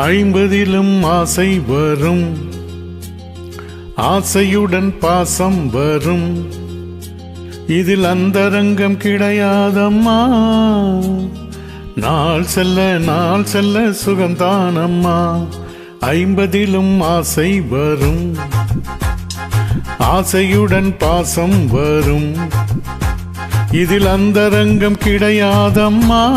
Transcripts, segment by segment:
ஐம்பதிலும் ஆசை வரும். ஆசையுடன் பாசம் வரும். இதில் அந்தரங்கம் கிடையாதம்மா. நாள் செல்ல நாள் செல்ல சுகந்தானம்மா. ஐம்பதிலும் ஆசை வரும். ஆசையுடன் பாசம் வரும். இதில் அந்தரங்கம் கிடையாதம்மா.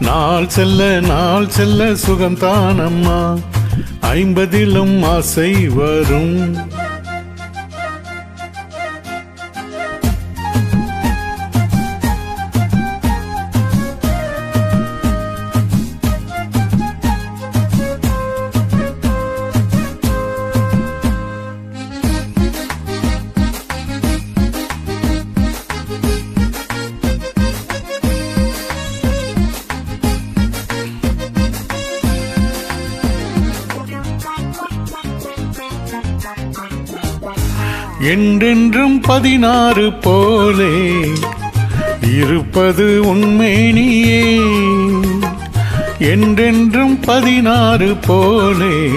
நாள் செல்ல நாள் செல்ல சுகந்தானம்மா ஐம்பதிலும் ஆசை வரும். என்றென்றும் பதினாறு போலே இருப்பது உண்மேனியே என்றென்றும் பதினாறு போலே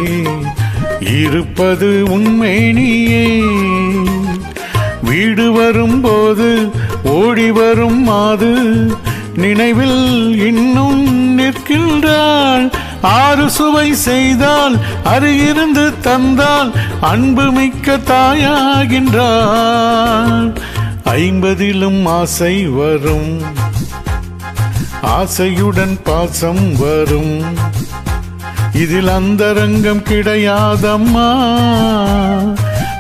இருப்பது உண்மேனியே வீடு வரும்போது ஓடி வரும் மாது நினைவில் இன்னும் நிற்கின்றாள். ஆறு சுவை செய்தால் அருகிருந்து தந்தால் அன்பு மிக்க தாயாகின்றாள். ஐம்பதிலும் ஆசை வரும். ஆசையுடன் பாசம் வரும். இதில் அந்தரங்கம் கிடையாதம்மா.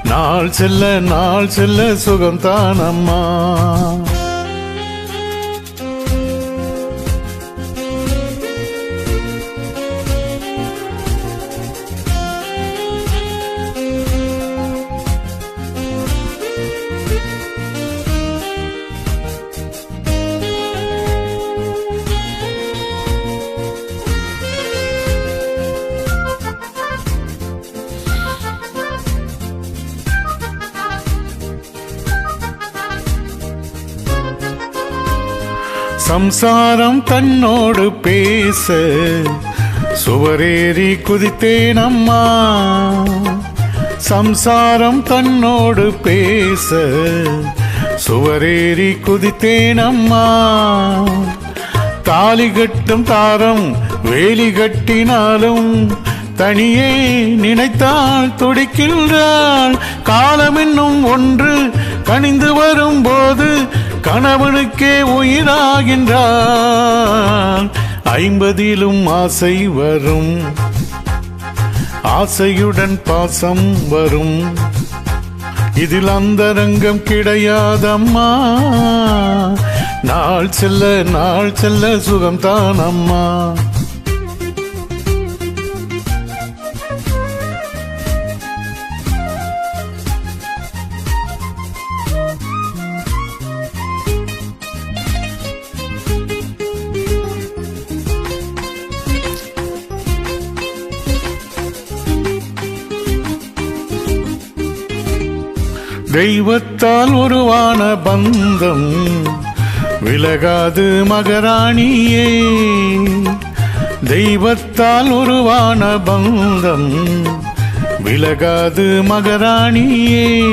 நாள் செல்ல நாள் செல்ல சுகம்தானம்மா. சம்சாரம் தன்னோடு பேச சுவரேறி குதித்தேன் அம்மா. சம்சாரம் தன்னோடு பேச சுவரேறி குதித்தேன் அம்மா. தாலி கட்டும் தாரம் வேலி கட்டினாலும் தனியே நினைத்தால் துடிக்கின்றாள். காலம் என்னும் ஒன்று கணிந்து வரும்போது கணவனுக்கே உயிராகின்றான். ஐம்பதிலும் ஆசை வரும். ஆசையுடன் பாசம் வரும். இதில் அந்தரங்கம் கிடையாதம்மா. நாள் செல்ல நாள் செல்ல சுகம்தான் அம்மா தெய்வத்தால் உருவான பந்தம் விலகாது மகராணியே. தெய்வத்தால் உருவான பந்தம் விலகாது மகராணியே.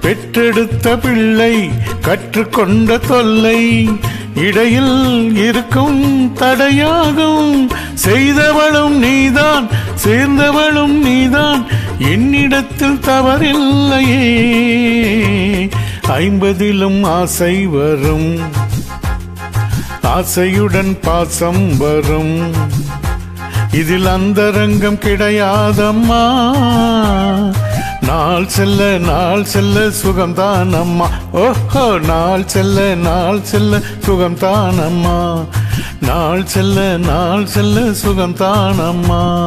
பெற்றெடுத்த பிள்ளை கற்றுக்கொண்ட தொல்லை இடையில் இருக்கும் தடையாகும். செய்தவளும் நீதான் சேர்ந்தவளும் நீதான் என்னிடத்தில் தவறில்லையே. ஐம்பதிலும் ஆசை வரும். ஆசையுடன் பாசம் வரும். இதில் அந்தரங்கம் கிடையாதம்மா. நாள் செல்ல நாள் செல்ல சுகம்தான் அம்மா ஓஹோ நாள் செல்ல நாள் செல்ல சுகம்தான் அம்மா நாள் செல்ல நாள் செல்ல சுகம்தான் அம்மா